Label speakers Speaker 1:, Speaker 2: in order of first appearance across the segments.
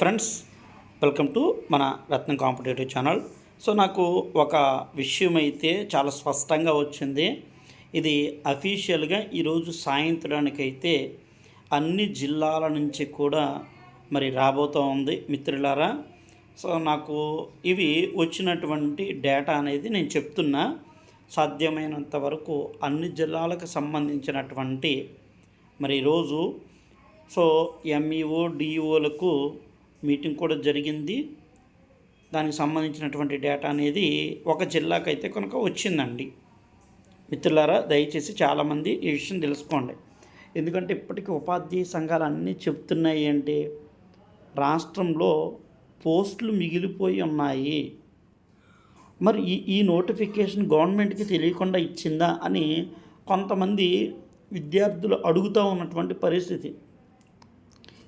Speaker 1: Friends welcome to మన రత్నం competitive channel. So నాకు ఒక విషయం అయితే చాలా స్పష్టంగా వచ్చింది. ఇది అఫీషియల్గా ఈరోజు సాయంత్రానికైతే అన్ని జిల్లాల నుంచి కూడా మరి రాబోతూ ఉంది మిత్రులారా. సో నాకు ఇవి వచ్చినటువంటి డేటా అనేది నేను చెప్తున్నా. సాధ్యమైనంత వరకు అన్ని జిల్లాలకు సంబంధించినటువంటి మరి ఈరోజు సో ఎంఈఓ డిఈఓలకు మీటింగ్ కూడా జరిగింది. దానికి సంబంధించినటువంటి డేటా అనేది ఒక జిల్లాకైతే కనుక వచ్చిందండి. మిత్రులారా దయచేసి చాలామంది ఈ విషయం తెలుసుకోండి. ఎందుకంటే ఇప్పటికీ ఉపాధ్యాయ సంఘాలు అన్నీ చెప్తున్నాయి అంటే రాష్ట్రంలో పోస్టులు మిగిలిపోయి ఉన్నాయి. మరి ఈ ఈ నోటిఫికేషన్ గవర్నమెంట్కి తెలియకుండా ఇచ్చిందా అని కొంతమంది విద్యార్థులు అడుగుతూ ఉన్నటువంటి పరిస్థితి.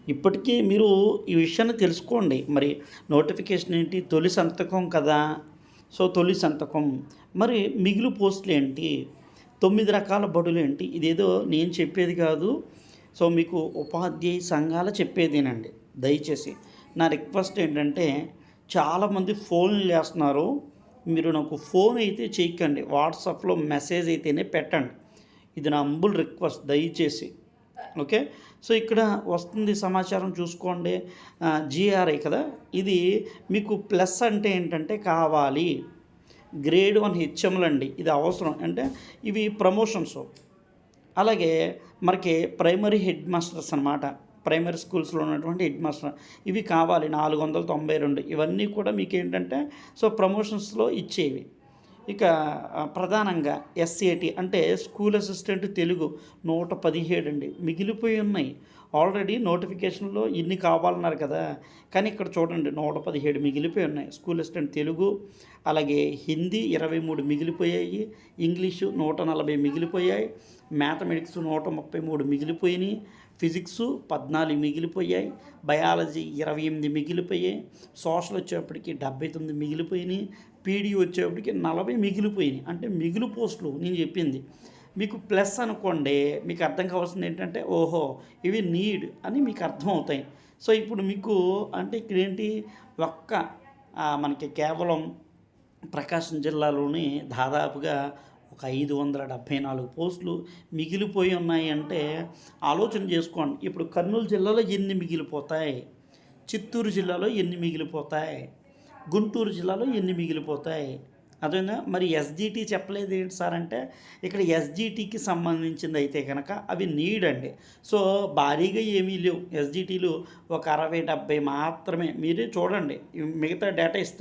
Speaker 1: ఇప్పటికీ మీరు ఈ విషయాన్ని తెలుసుకోండి. మరి నోటిఫికేషన్ ఏంటి? తొలి సంతకం కదా? సో తొలి సంతకం. మరి మిగిలి పోస్టులు ఏంటి? తొమ్మిది రకాల బడులు ఏంటి? ఇదేదో నేను చెప్పేది కాదు. సో మీకు ఉపాధ్యాయ సంఘాలు చెప్పేదేనండి. దయచేసి నా రిక్వెస్ట్ ఏంటంటే చాలామంది ఫోన్లు చేస్తున్నారు మీరు నాకు ఫోన్ అయితే చేయకండి. వాట్సాప్లో మెసేజ్ అయితేనే పెట్టండి. ఇది నా అంబుల్ రిక్వెస్ట్ దయచేసి ఓకే? సో ఇక్కడ వస్తుంది సమాచారం చూసుకోండి. జిఆర్ఐ కదా? ఇది మీకు ప్లస్ అంటే ఏంటంటే కావాలి. గ్రేడ్ వన్ హెచ్ఎంలు అండి. ఇది అవసరం. అంటే ఇవి ప్రమోషన్స్. అలాగే మనకి ప్రైమరీ హెడ్ మాస్టర్స్ అనమాట ప్రైమరీ స్కూల్స్లో ఉన్నటువంటి హెడ్ మాస్టర్. ఇవి కావాలి నాలుగు వందల తొంభై రెండు. ఇవన్నీ కూడా మీకు ఏంటంటే సో ప్రమోషన్స్లో ఇచ్చేవి. ఇక ప్రధానంగా ఎస్ఏటి అంటే స్కూల్ అసిస్టెంట్ తెలుగు నూట పదిహేడు అండి. మిగిలిపోయి ఉన్నాయి. ఆల్రెడీ నోటిఫికేషన్లో ఇన్ని కావాలన్నారు కదా. కానీ ఇక్కడ చూడండి నూట పదిహేడు మిగిలిపోయి ఉన్నాయి. స్కూల్ అసిస్టెంట్ తెలుగు అలాగే హిందీ ఇరవై మూడు మిగిలిపోయాయి. ఇంగ్లీషు నూట నలభై మిగిలిపోయాయి. మ్యాథమెటిక్స్ నూట ముప్పై మూడు మిగిలిపోయినాయి. ఫిజిక్స్ పద్నాలుగు మిగిలిపోయాయి బయాలజీ ఇరవై ఎనిమిది మిగిలిపోయాయి సోషల్ వచ్చేప్పటికి డెబ్బై తొమ్మిది మిగిలిపోయినాయి పీడీ వచ్చేప్పటికి నలభై మిగిలిపోయినాయి. అంటే మిగులు పోస్టులు నేను చెప్పింది. మీకు ప్లస్ అనుకోండి మీకు అర్థం కావాల్సింది ఏంటంటే ఓహో ఇవి నీడ్ అని మీకు అర్థం అవుతాయి సో ఇప్పుడు మీకు అంటే ఇక్కడ ఏంటి ఒక్క మనకి కేవలం ప్రకాశం జిల్లాలోని దాదాపుగా ఒక ఐదు వందల డెబ్భై నాలుగు పోస్టులు మిగిలిపోయి ఉన్నాయి అంటే ఆలోచన చేసుకోండి. ఇప్పుడు కర్నూలు జిల్లాలో ఎన్ని మిగిలిపోతాయి? చిత్తూరు జిల్లాలో ఎన్ని మిగిలిపోతాయి? గుంటూరు జిల్లాలో ఎన్ని మిగిలిపోతాయి? అదేనా మరి ఎస్జిటి చెప్పలేదు ఏంటి సార్ అంటే ఇక్కడ ఎస్జిటికి సంబంధించింది అయితే కనుక అవి నీడ్ అండి. సో భారీగా ఏమీ లేవు. ఎస్జిటీలు ఒక అరవై డెబ్బై మాత్రమే. మీరే చూడండి. మిగతా డేటా ఇస్తారు